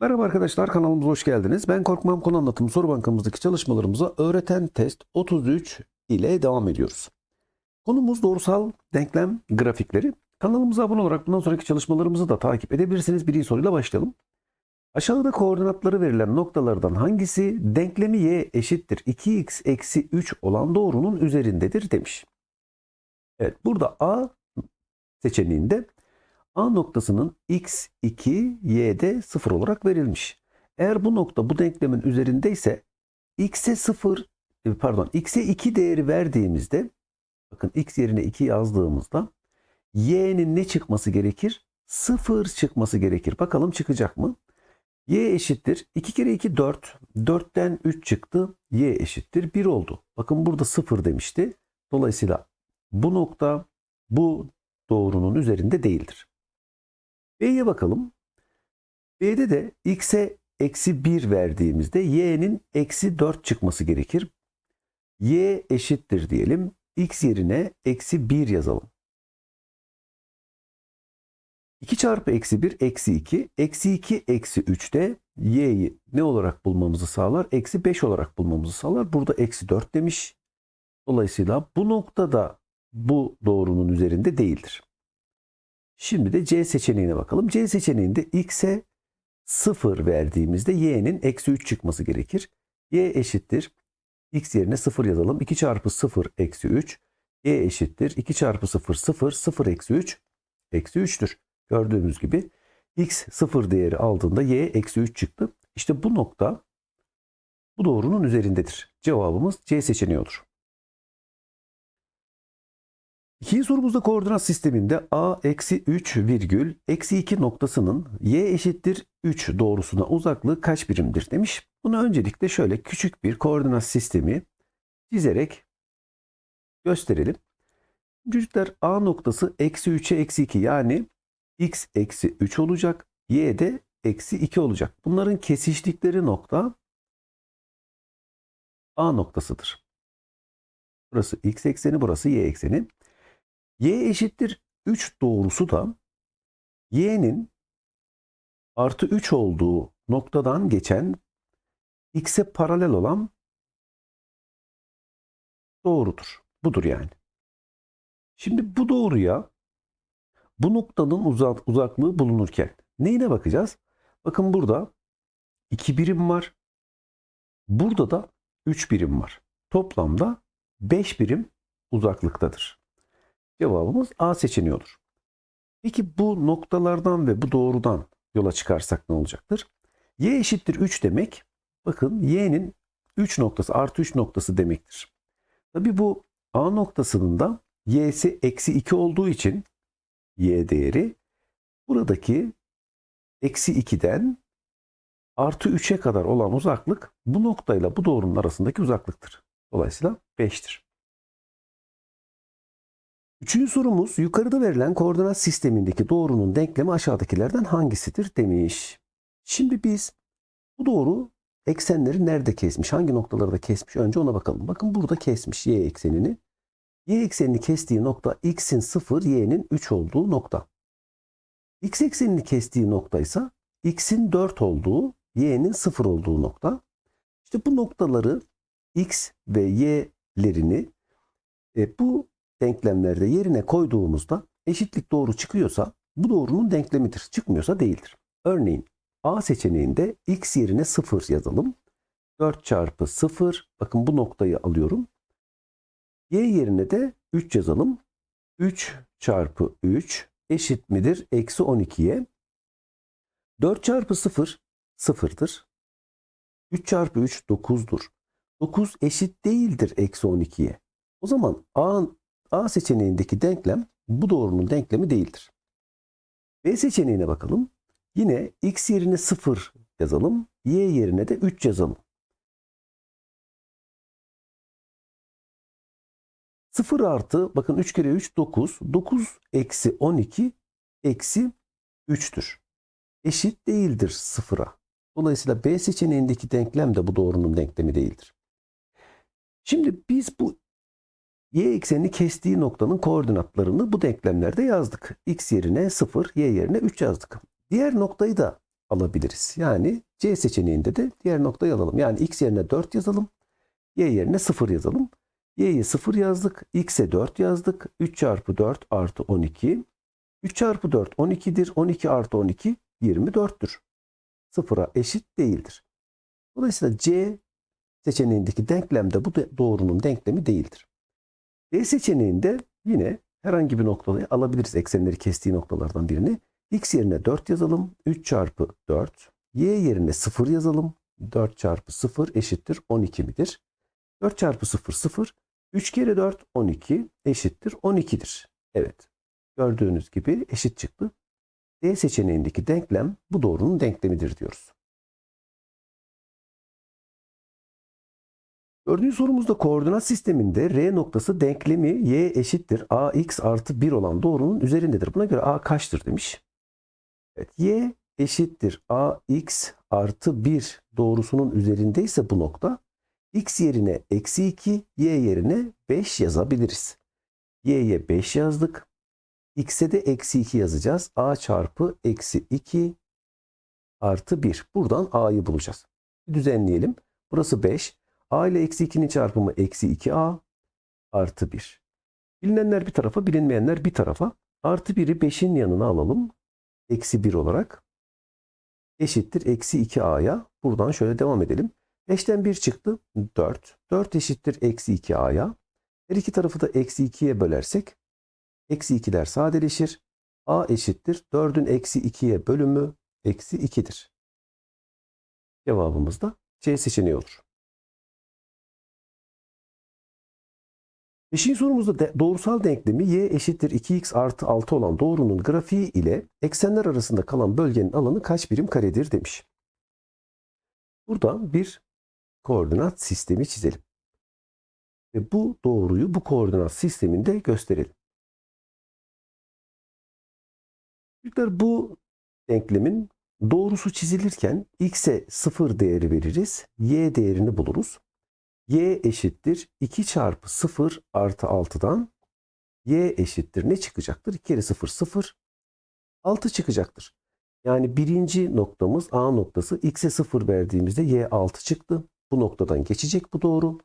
Merhaba arkadaşlar kanalımıza hoş geldiniz. Ben Korkmam Konu Anlatım soru bankamızdaki çalışmalarımıza öğreten test 33 ile devam ediyoruz. Konumuz doğrusal denklem grafikleri. Kanalımıza abone olarak bundan sonraki çalışmalarımızı da takip edebilirsiniz. Birinci soruyla başlayalım. Aşağıda koordinatları verilen noktalardan hangisi denklemi y eşittir 2x eksi 3 olan doğrunun üzerindedir demiş. Evet burada A seçeneğinde A noktasının x2, y'de 0 olarak verilmiş. Eğer bu nokta bu denklemin üzerindeyse x'e 0 e, pardon x'e 2 değeri verdiğimizde bakın x yerine 2 yazdığımızda y'nin ne çıkması gerekir? 0 çıkması gerekir. Bakalım çıkacak mı? y eşittir 2 kere 2 4. 4'ten 3 çıktı. y eşittir 1 oldu. Bakın burada 0 demişti. Dolayısıyla bu nokta bu doğrunun üzerinde değildir. B'ye bakalım. B'de de x'e eksi 1 verdiğimizde y'nin eksi 4 çıkması gerekir. y eşittir diyelim. x yerine eksi 1 yazalım. 2 çarpı eksi 1 eksi 2. Eksi 2 eksi 3 de y'yi ne olarak bulmamızı sağlar? Eksi 5 olarak bulmamızı sağlar. Burada eksi 4 demiş. Dolayısıyla bu noktada bu doğrunun üzerinde değildir. Şimdi de C seçeneğine bakalım. C seçeneğinde x'e 0 verdiğimizde y'nin eksi 3 çıkması gerekir. y eşittir. x yerine 0 yazalım. 2 çarpı 0 eksi 3. y eşittir. 2 çarpı 0 0 0 eksi 3 eksi 3'tür. Gördüğümüz gibi x 0 değeri aldığında y eksi 3 çıktı. İşte bu nokta bu doğrunun üzerindedir. Cevabımız C seçeneği olur. İkinci sorumuzda koordinat sisteminde a eksi 3 virgül eksi 2 noktasının y eşittir 3 doğrusuna uzaklığı kaç birimdir demiş. Bunu öncelikle şöyle küçük bir koordinat sistemi çizerek gösterelim. Çocuklar a noktası eksi 3'e eksi 2 yani x eksi 3 olacak. y de eksi 2 olacak. Bunların kesiştikleri nokta a noktasıdır. Burası x ekseni, burası y ekseni. Y eşittir 3 doğrusu da y'nin artı 3 olduğu noktadan geçen x'e paralel olan doğrudur. Budur yani. Şimdi bu doğruya bu noktanın uzak, uzaklığı bulunurken neyine bakacağız? Bakın burada 2 birim var. Burada da 3 birim var. Toplamda 5 birim uzaklıktadır. Cevabımız A seçeneği olur. Peki bu noktalardan ve bu doğrudan yola çıkarsak ne olacaktır? Y eşittir 3 demek. Bakın y'nin 3 noktası artı 3 noktası demektir. Tabi bu A noktasının da y'si eksi 2 olduğu için y değeri buradaki eksi 2'den artı 3'e kadar olan uzaklık bu noktayla bu doğrunun arasındaki uzaklıktır. Dolayısıyla 5'tir. Üçüncü sorumuz yukarıda verilen koordinat sistemindeki doğrunun denklemi aşağıdakilerden hangisidir demiş. Şimdi biz bu doğru eksenleri nerede kesmiş, hangi noktalarda kesmiş önce ona bakalım. Bakın burada kesmiş y eksenini. Y eksenini kestiği nokta x'in 0, y'nin 3 olduğu nokta. X eksenini kestiği nokta ise x'in 4 olduğu, y'nin 0 olduğu nokta. İşte bu noktaları x ve y'lerini e, bu denklemlerde yerine koyduğumuzda eşitlik doğru çıkıyorsa bu doğrunun denklemidir. Çıkmıyorsa değildir. Örneğin A seçeneğinde x yerine 0 yazalım. 4 çarpı 0 bakın bu noktayı alıyorum. Y yerine de 3 yazalım. 3 çarpı 3 eşit midir? Eksi 12'ye. 4 çarpı 0 sıfırdır. 3 çarpı 3 9'dur. 9 eşit değildir eksi 12'ye. O zaman A, A seçeneğindeki denklem bu doğrunun denklemi değildir. B seçeneğine bakalım. Yine x yerine 0 yazalım. Y yerine de 3 yazalım. 0 artı bakın 3 kere 3 9. 9 eksi 12 eksi 3'tür. Eşit değildir 0'a. Dolayısıyla B seçeneğindeki denklem de bu doğrunun denklemi değildir. Şimdi biz bu y eksenini kestiği noktanın koordinatlarını bu denklemlerde yazdık. x yerine 0, y yerine 3 yazdık. Diğer noktayı da alabiliriz. Yani C seçeneğinde de diğer noktayı alalım. Yani x yerine 4 yazalım. Y yerine 0 yazalım. Y'ye 0 yazdık. X'e 4 yazdık. 3 çarpı 4 artı 12. 3 çarpı 4 12'dir. 12 artı 12 24'tür. Sıfıra eşit değildir. Dolayısıyla C seçeneğindeki denklem de bu doğrunun denklemi değildir. D seçeneğinde yine herhangi bir noktayı alabiliriz eksenleri kestiği noktalardan birini. X yerine 4 yazalım. 3 çarpı 4. Y yerine 0 yazalım. 4 çarpı 0 eşittir 12 midir? 4 çarpı 0 0. 3 kere 4 12 eşittir 12'dir. Evet. Gördüğünüz gibi eşit çıktı. D seçeneğindeki denklem bu doğrunun denklemidir diyoruz. Dördüncü sorumuzda koordinat sisteminde R noktası denklemi y eşittir ax artı 1 olan doğrunun üzerindedir. Buna göre a kaçtır demiş. Evet, y eşittir ax artı 1 doğrusunun üzerindeyse bu nokta x yerine eksi 2, y yerine 5 yazabiliriz. y'ye 5 yazdık. x'e de eksi 2 yazacağız. a çarpı eksi 2 artı 1. Buradan a'yı bulacağız. Düzenleyelim. Burası 5. A ile eksi 2'nin çarpımı eksi 2A artı 1. Bilinenler bir tarafa, bilinmeyenler bir tarafa. Artı 1'i 5'in yanına alalım. Eksi 1 olarak. Eşittir eksi 2A'ya. Buradan şöyle devam edelim. 5'ten 1 çıktı. 4. 4 eşittir eksi 2A'ya. Her iki tarafı da eksi 2'ye bölersek. Eksi 2'ler sadeleşir. A eşittir. 4'ün eksi 2'ye bölümü eksi 2'dir. Cevabımız da C seçeneği olur. Beşinci sorumuzda de, doğrusal denklemi y eşittir 2x artı 6 olan doğrunun grafiği ile eksenler arasında kalan bölgenin alanı kaç birim karedir demiş. Burada bir koordinat sistemi çizelim. Ve bu doğruyu bu koordinat sisteminde gösterelim. Çocuklar bu denklemin doğrusu çizilirken x'e 0 değeri veririz, y değerini buluruz y eşittir 2 çarpı 0 artı 6'dan y eşittir ne çıkacaktır? 2 kere 0 0 6 çıkacaktır. Yani birinci noktamız A noktası x'e 0 verdiğimizde y 6 çıktı. Bu noktadan geçecek bu doğru.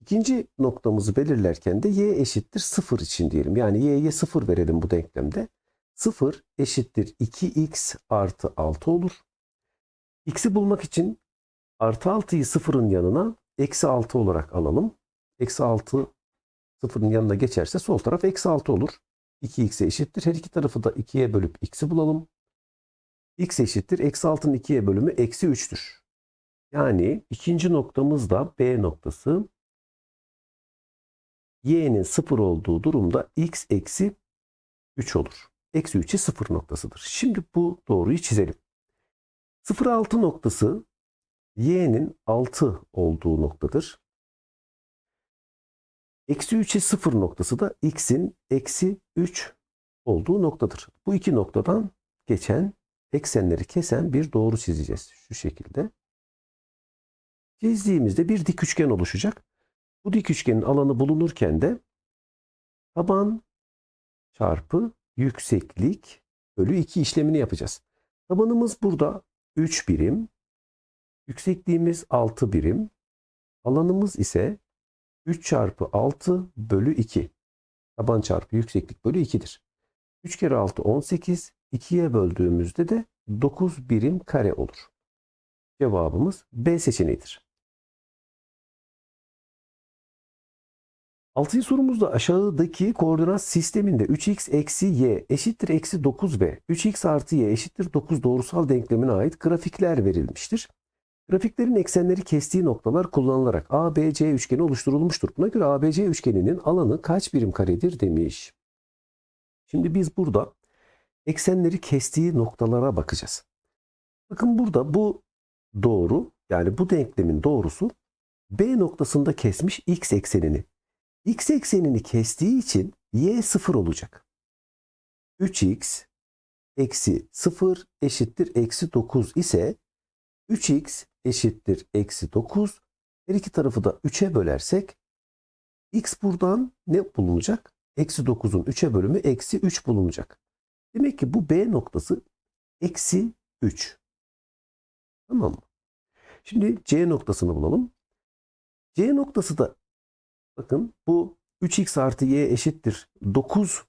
İkinci noktamızı belirlerken de y eşittir 0 için diyelim. Yani y'ye 0 verelim bu denklemde. 0 eşittir 2x artı 6 olur. x'i bulmak için artı 6'yı 0'ın yanına eksi 6 olarak alalım. Eksi 6 sıfırın yanına geçerse sol taraf eksi 6 olur. 2x'e eşittir. Her iki tarafı da 2'ye bölüp x'i bulalım. x eşittir. Eksi 6'nın 2'ye bölümü eksi 3'tür. Yani ikinci noktamız da B noktası. y'nin 0 olduğu durumda x eksi 3 olur. Eksi 3'e 0 noktasıdır. Şimdi bu doğruyu çizelim. 0,6 noktası y'nin 6 olduğu noktadır. Eksi 3'e 0 noktası da x'in eksi 3 olduğu noktadır. Bu iki noktadan geçen eksenleri kesen bir doğru çizeceğiz. Şu şekilde. Çizdiğimizde bir dik üçgen oluşacak. Bu dik üçgenin alanı bulunurken de taban çarpı yükseklik bölü 2 işlemini yapacağız. Tabanımız burada 3 birim. Yüksekliğimiz 6 birim. Alanımız ise 3 çarpı 6 bölü 2. Taban çarpı yükseklik bölü 2'dir. 3 kere 6 18. 2'ye böldüğümüzde de 9 birim kare olur. Cevabımız B seçeneğidir. Altıncı sorumuzda aşağıdaki koordinat sisteminde 3x eksi y eşittir eksi 9b, 3x artı y eşittir 9 doğrusal denklemine ait grafikler verilmiştir. Grafiklerin eksenleri kestiği noktalar kullanılarak ABC üçgeni oluşturulmuştur. Buna göre ABC üçgeninin alanı kaç birim karedir demiş. Şimdi biz burada eksenleri kestiği noktalara bakacağız. Bakın burada bu doğru yani bu denklemin doğrusu B noktasında kesmiş x eksenini. X eksenini kestiği için y 0 olacak. 3x eksi 0 eşittir eksi 9 ise 3x eşittir eksi 9. Her iki tarafı da 3'e bölersek x buradan ne bulunacak? Eksi 9'un 3'e bölümü eksi 3 bulunacak. Demek ki bu B noktası eksi 3. Tamam mı? Şimdi C noktasını bulalım. C noktası da bakın bu 3x artı y eşittir 9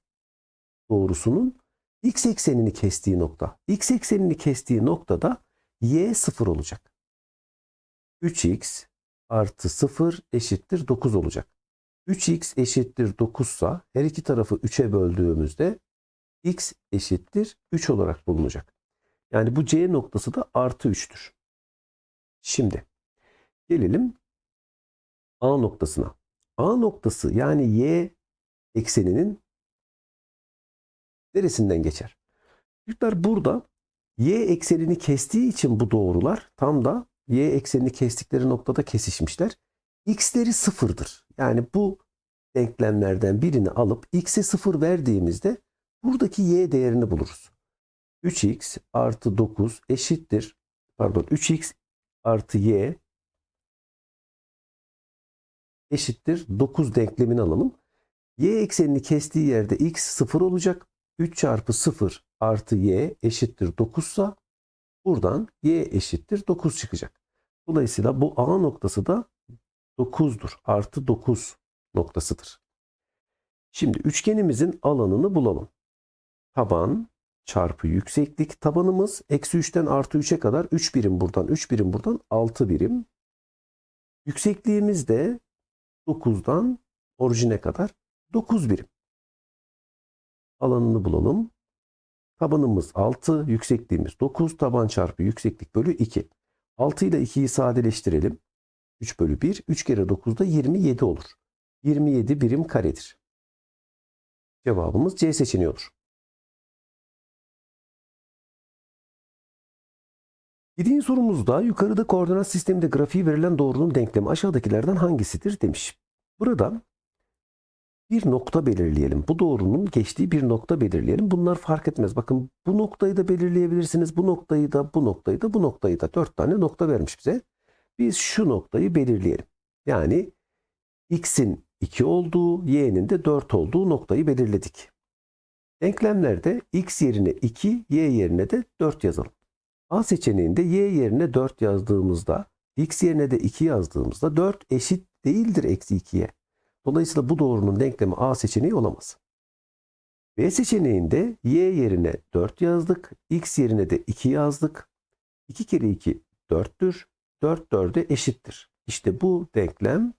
doğrusunun x eksenini kestiği nokta. X eksenini kestiği noktada y 0 olacak. 3x artı 0 eşittir 9 olacak. 3x eşittir 9 sa her iki tarafı 3'e böldüğümüzde x eşittir 3 olarak bulunacak. Yani bu C noktası da artı 3'tür. Şimdi gelelim A noktasına. A noktası yani y ekseninin neresinden geçer? Çocuklar burada y eksenini kestiği için bu doğrular tam da y eksenini kestikleri noktada kesişmişler. x'leri sıfırdır. Yani bu denklemlerden birini alıp x'e sıfır verdiğimizde buradaki y değerini buluruz. 3x artı 9 eşittir pardon 3x artı y eşittir 9 denklemini alalım. Y eksenini kestiği yerde x 0 olacak. 3 çarpı 0 artı y eşittir 9 sa buradan y eşittir 9 çıkacak. Dolayısıyla bu A noktası da 9'dur. Artı 9 noktasıdır. Şimdi üçgenimizin alanını bulalım. Taban çarpı yükseklik. Tabanımız eksi 3'ten artı 3'e kadar 3 birim buradan 3 birim buradan 6 birim. Yüksekliğimiz de 9'dan orijine kadar 9 birim. Alanını bulalım. Tabanımız 6, yüksekliğimiz 9, taban çarpı yükseklik bölü 2. 6 ile 2'yi sadeleştirelim. 3 bölü 1, 3 kere 9 da 27 olur. 27 birim karedir. Cevabımız C seçeneği olur. Yediğin sorumuzda yukarıda koordinat sisteminde grafiği verilen doğrunun denklemi aşağıdakilerden hangisidir demiş. Burada bir nokta belirleyelim. Bu doğrunun geçtiği bir nokta belirleyelim. Bunlar fark etmez. Bakın bu noktayı da belirleyebilirsiniz. Bu noktayı da, bu noktayı da, bu noktayı da. Dört tane nokta vermiş bize. Biz şu noktayı belirleyelim. Yani x'in 2 olduğu, y'nin de 4 olduğu noktayı belirledik. Denklemlerde x yerine 2, y yerine de 4 yazalım. A seçeneğinde y yerine 4 yazdığımızda, x yerine de 2 yazdığımızda 4 eşit değildir eksi 2'ye. Dolayısıyla bu doğrunun denklemi A seçeneği olamaz. B seçeneğinde y yerine 4 yazdık, x yerine de 2 yazdık. 2 kere 2 4'tür, 4 4'e eşittir. İşte bu denklem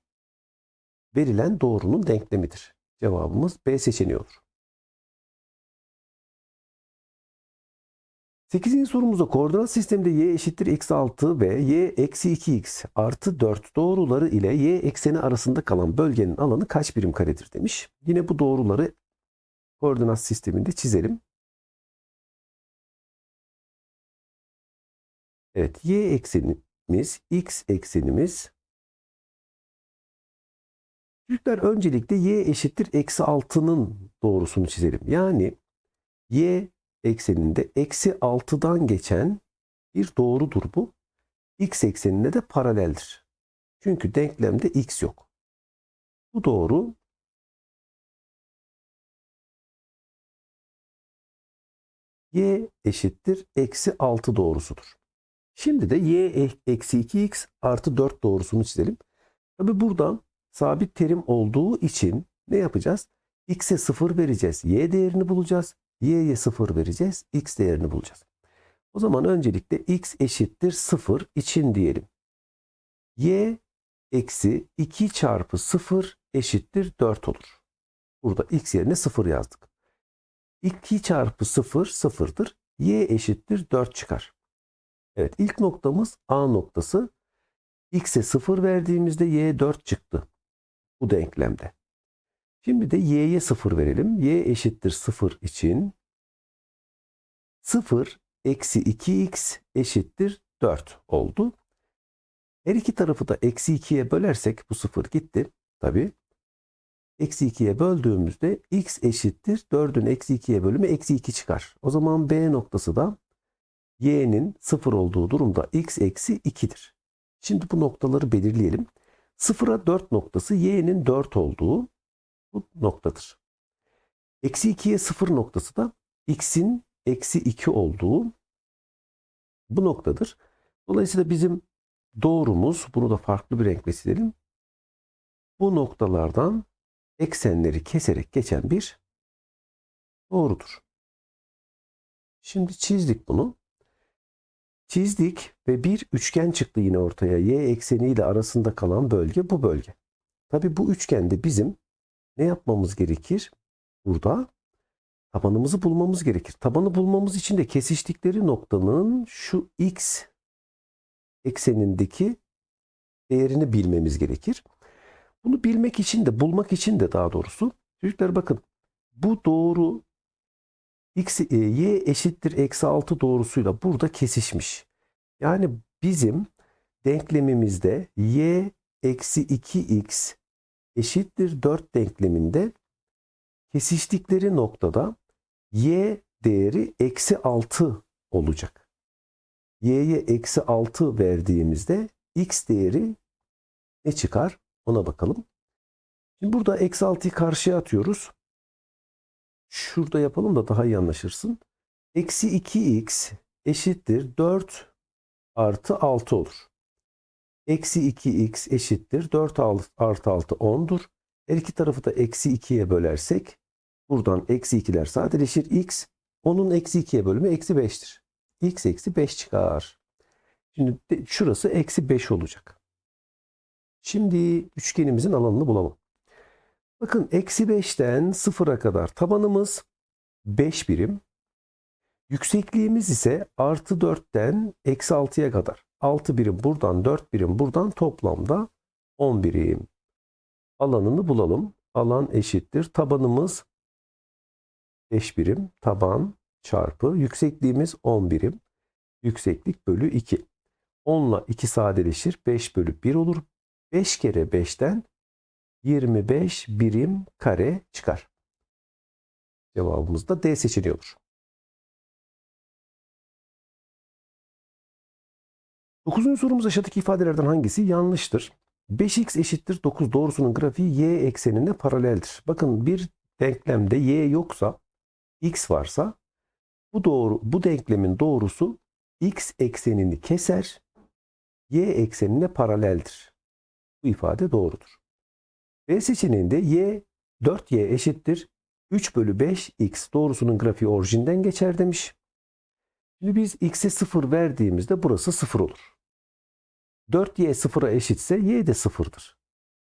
verilen doğrunun denklemidir. Cevabımız B seçeneği olur. 8. sorumuzda koordinat sisteminde y eşittir eksi 6 ve y eksi 2x artı 4 doğruları ile y ekseni arasında kalan bölgenin alanı kaç birim karedir demiş. Yine bu doğruları koordinat sisteminde çizelim. Evet y eksenimiz, x eksenimiz. Çocuklar öncelikle y eşittir eksi 6'nın doğrusunu çizelim. Yani y ekseninde eksi 6'dan geçen bir doğrudur bu. X eksenine de paraleldir. Çünkü denklemde x yok. Bu doğru y eşittir eksi 6 doğrusudur. Şimdi de y eksi 2x artı 4 doğrusunu çizelim. Tabi buradan sabit terim olduğu için ne yapacağız? x'e 0 vereceğiz. y değerini bulacağız y'ye 0 vereceğiz. x değerini bulacağız. O zaman öncelikle x eşittir 0 için diyelim. y eksi 2 çarpı 0 eşittir 4 olur. Burada x yerine 0 yazdık. 2 çarpı 0 sıfırdır. y eşittir 4 çıkar. Evet ilk noktamız A noktası. x'e 0 verdiğimizde y 4 çıktı. Bu denklemde. Şimdi de y'ye 0 verelim. y eşittir 0 için 0 eksi 2x eşittir 4 oldu. Her iki tarafı da eksi 2'ye bölersek bu 0 gitti. Tabi. Eksi 2'ye böldüğümüzde x eşittir 4'ün eksi 2'ye bölümü eksi 2 çıkar. O zaman B noktası da y'nin 0 olduğu durumda x eksi 2'dir. Şimdi bu noktaları belirleyelim. 0'a 4 noktası y'nin 4 olduğu bu noktadır. Eksi 2'ye 0 noktası da x'in eksi 2 olduğu bu noktadır. Dolayısıyla bizim doğrumuz, bunu da farklı bir renkle silelim. Bu noktalardan eksenleri keserek geçen bir doğrudur. Şimdi çizdik bunu. Çizdik ve bir üçgen çıktı yine ortaya. Y ekseniyle arasında kalan bölge bu bölge. Tabi bu üçgende bizim ne yapmamız gerekir? Burada tabanımızı bulmamız gerekir. Tabanı bulmamız için de kesiştikleri noktanın şu x eksenindeki değerini bilmemiz gerekir. Bunu bilmek için de bulmak için de daha doğrusu çocuklar bakın bu doğru x, e, y eşittir eksi 6 doğrusuyla burada kesişmiş. Yani bizim denklemimizde y eksi 2x eşittir 4 denkleminde kesiştikleri noktada y değeri eksi 6 olacak. y'ye eksi 6 verdiğimizde x değeri ne çıkar ona bakalım. Şimdi burada eksi 6'yı karşıya atıyoruz. Şurada yapalım da daha iyi anlaşırsın. Eksi 2x eşittir 4 artı 6 olur. Eksi 2x eşittir 4 artı 6 10'dur. Her iki tarafı da eksi 2'ye bölersek buradan eksi 2'ler sadeleşir. x onun eksi 2'ye bölümü eksi 5'tir. x eksi 5 çıkar. Şimdi şurası eksi 5 olacak. Şimdi üçgenimizin alanını bulalım. Bakın eksi 5'ten 0'a kadar tabanımız 5 birim. Yüksekliğimiz ise artı 4'ten eksi 6'ya kadar. 6 birim buradan 4 birim buradan toplamda 10 birim. Alanını bulalım. Alan eşittir. Tabanımız 5 birim. Taban çarpı yüksekliğimiz 10 birim. Yükseklik bölü 2. 10 ile 2 sadeleşir. 5 bölü 1 olur. 5 kere 5'ten 25 birim kare çıkar. Cevabımız da D seçeneği olur. Dokuzuncu sorumuz aşağıdaki ifadelerden hangisi yanlıştır? 5x eşittir 9 doğrusunun grafiği y eksenine paraleldir. Bakın bir denklemde y yoksa x varsa bu doğru bu denklemin doğrusu x eksenini keser y eksenine paraleldir. Bu ifade doğrudur. B seçeneğinde y 4y eşittir 3 bölü 5x doğrusunun grafiği orijinden geçer demiş. Şimdi biz x'e 0 verdiğimizde burası 0 olur. 4y 0'a eşitse y de 0'dır.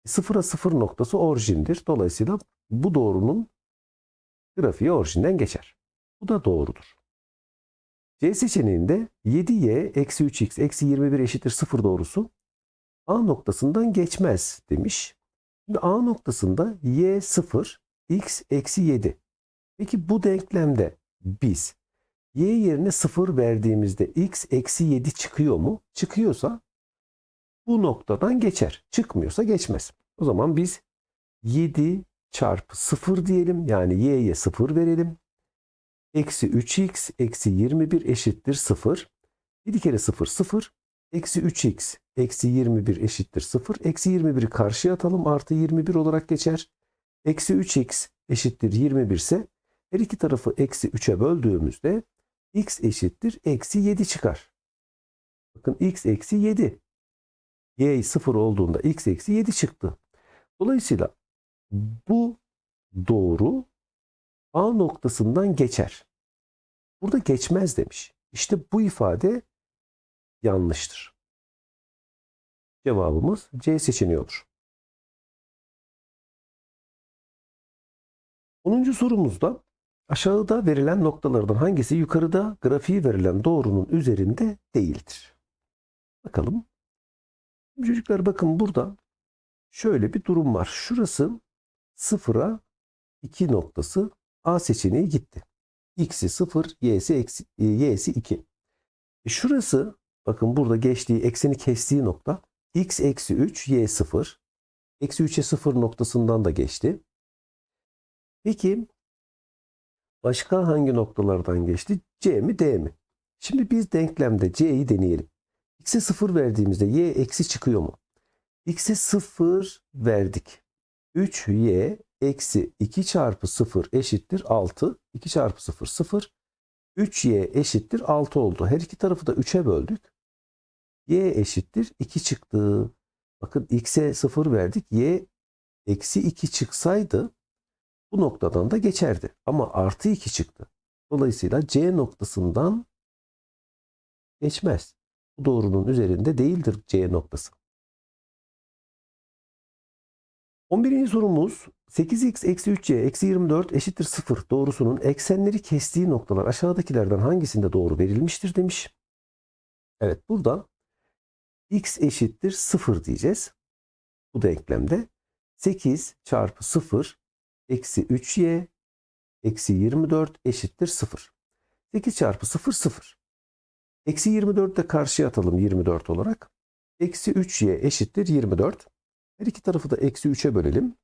0'a 0 noktası orijindir. Dolayısıyla bu doğrunun grafiği orijinden geçer. Bu da doğrudur. C seçeneğinde 7y eksi 3x eksi 21 eşittir 0 doğrusu A noktasından geçmez demiş. Şimdi A noktasında y 0, x eksi 7. Peki bu denklemde biz y yerine 0 verdiğimizde x eksi 7 çıkıyor mu? Çıkıyorsa bu noktadan geçer. Çıkmıyorsa geçmez. O zaman biz 7 çarpı 0 diyelim. Yani y'ye 0 verelim. Eksi 3x eksi 21 eşittir 0. 7 kere 0 0. Eksi 3x eksi 21 eşittir 0. Eksi 21'i karşıya atalım. Artı 21 olarak geçer. Eksi 3x eşittir 21 ise her iki tarafı eksi 3'e böldüğümüzde x eşittir eksi 7 çıkar. Bakın x eksi 7. y 0 olduğunda x eksi 7 çıktı. Dolayısıyla bu doğru A noktasından geçer. Burada geçmez demiş. İşte bu ifade yanlıştır. Cevabımız C seçeneği olur. 10. sorumuzda aşağıda verilen noktalardan hangisi yukarıda grafiği verilen doğrunun üzerinde değildir? Bakalım. Çocuklar bakın burada şöyle bir durum var. Şurası sıfıra 2 noktası A seçeneği gitti. X'i 0, Y'si, eksi, Y'si 2. E şurası bakın burada geçtiği ekseni kestiği nokta x eksi 3 y 0. Eksi 3'e 0 noktasından da geçti. Peki başka hangi noktalardan geçti? C mi D mi? Şimdi biz denklemde C'yi deneyelim. X'e 0 verdiğimizde y eksi çıkıyor mu? X'e 0 verdik. 3y eksi 2 çarpı 0 eşittir 6. 2 çarpı 0 0. 3y eşittir 6 oldu. Her iki tarafı da 3'e böldük. y eşittir 2 çıktı. Bakın x'e 0 verdik. y eksi 2 çıksaydı bu noktadan da geçerdi. Ama artı 2 çıktı. Dolayısıyla c noktasından geçmez. Doğrunun üzerinde değildir c noktası. 11. sorumuz 8x eksi 3y eksi 24 eşittir 0 doğrusunun eksenleri kestiği noktalar aşağıdakilerden hangisinde doğru verilmiştir demiş. Evet burada x eşittir 0 diyeceğiz. Bu denklemde 8 çarpı 0 eksi 3y eksi 24 eşittir 0. 8 çarpı 0 0. Eksi 24 de karşıya atalım 24 olarak. Eksi 3y eşittir 24. Her iki tarafı da eksi 3'e bölelim.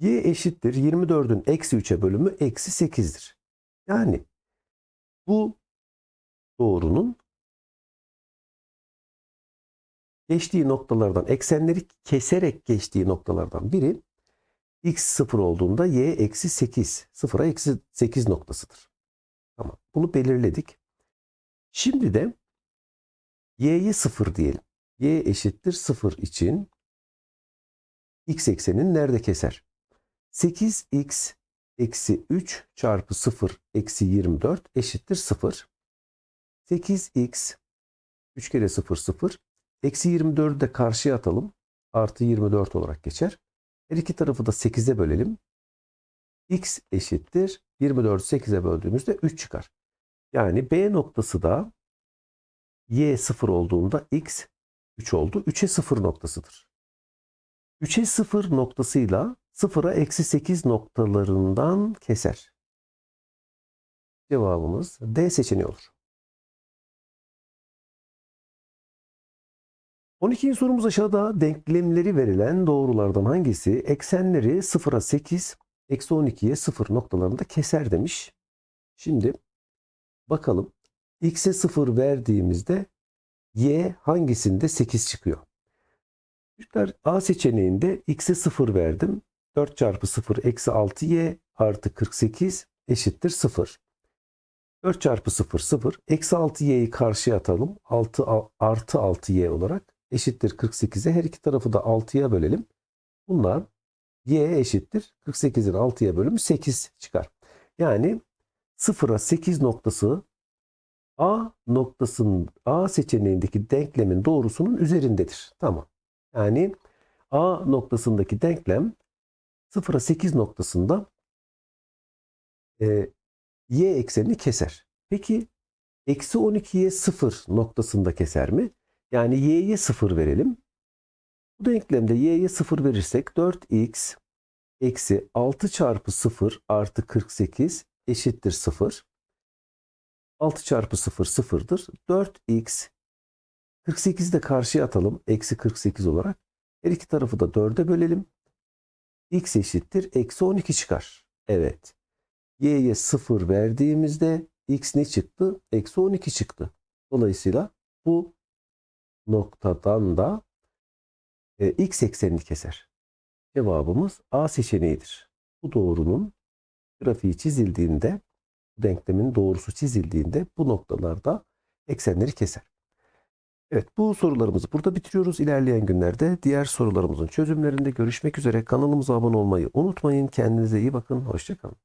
y eşittir 24'ün eksi 3'e bölümü eksi 8'dir. Yani bu doğrunun geçtiği noktalardan, eksenleri keserek geçtiği noktalardan biri x 0 olduğunda y eksi 8, 0'a eksi 8 noktasıdır. Tamam. Bunu belirledik. Şimdi de y'yi 0 diyelim. y eşittir 0 için x eksenin nerede keser? 8x eksi 3 çarpı 0 eksi 24 eşittir 0. 8x 3 kere 0 0. Eksi 24'ü de karşıya atalım. Artı 24 olarak geçer. Her iki tarafı da 8'e bölelim. x eşittir. 24'ü 8'e böldüğümüzde 3 çıkar. Yani B noktası da y 0 olduğunda x 3 oldu. 3'e 0 noktasıdır. 3'e 0 noktasıyla 0'a eksi 8 noktalarından keser. Cevabımız D seçeneği olur. 12. sorumuz aşağıda denklemleri verilen doğrulardan hangisi eksenleri 0'a 8, eksi 12'ye 0 noktalarında keser demiş. Şimdi bakalım x'e 0 verdiğimizde y hangisinde 8 çıkıyor? Çocuklar A seçeneğinde x'e 0 verdim. 4 çarpı 0 eksi 6y artı 48 eşittir 0. 4 çarpı 0 0. Eksi 6y'yi karşıya atalım. 6 artı 6y olarak eşittir 48'e. Her iki tarafı da 6'ya bölelim. Bunlar y eşittir 48'in 6'ya bölümü 8 çıkar. Yani 0'a 8 noktası A noktasının A seçeneğindeki denklemin doğrusunun üzerindedir. Tamam. Yani A noktasındaki denklem 0'a 8 noktasında e, y eksenini keser. Peki eksi 12'ye 0 noktasında keser mi? Yani y'ye 0 verelim. Bu denklemde y'ye 0 verirsek 4x eksi 6 çarpı 0 artı 48 eşittir 0. 6 çarpı 0 sıfırdır. 4x 48'i de karşıya atalım. Eksi 48 olarak. Her iki tarafı da 4'e bölelim. x eşittir. Eksi 12 çıkar. Evet. y'ye 0 verdiğimizde x ne çıktı? Eksi 12 çıktı. Dolayısıyla bu noktadan da e, x eksenini keser. Cevabımız A seçeneğidir. Bu doğrunun grafiği çizildiğinde, denklemin doğrusu çizildiğinde bu noktalarda eksenleri keser. Evet bu sorularımızı burada bitiriyoruz. İlerleyen günlerde diğer sorularımızın çözümlerinde görüşmek üzere. Kanalımıza abone olmayı unutmayın. Kendinize iyi bakın. Hoşçakalın.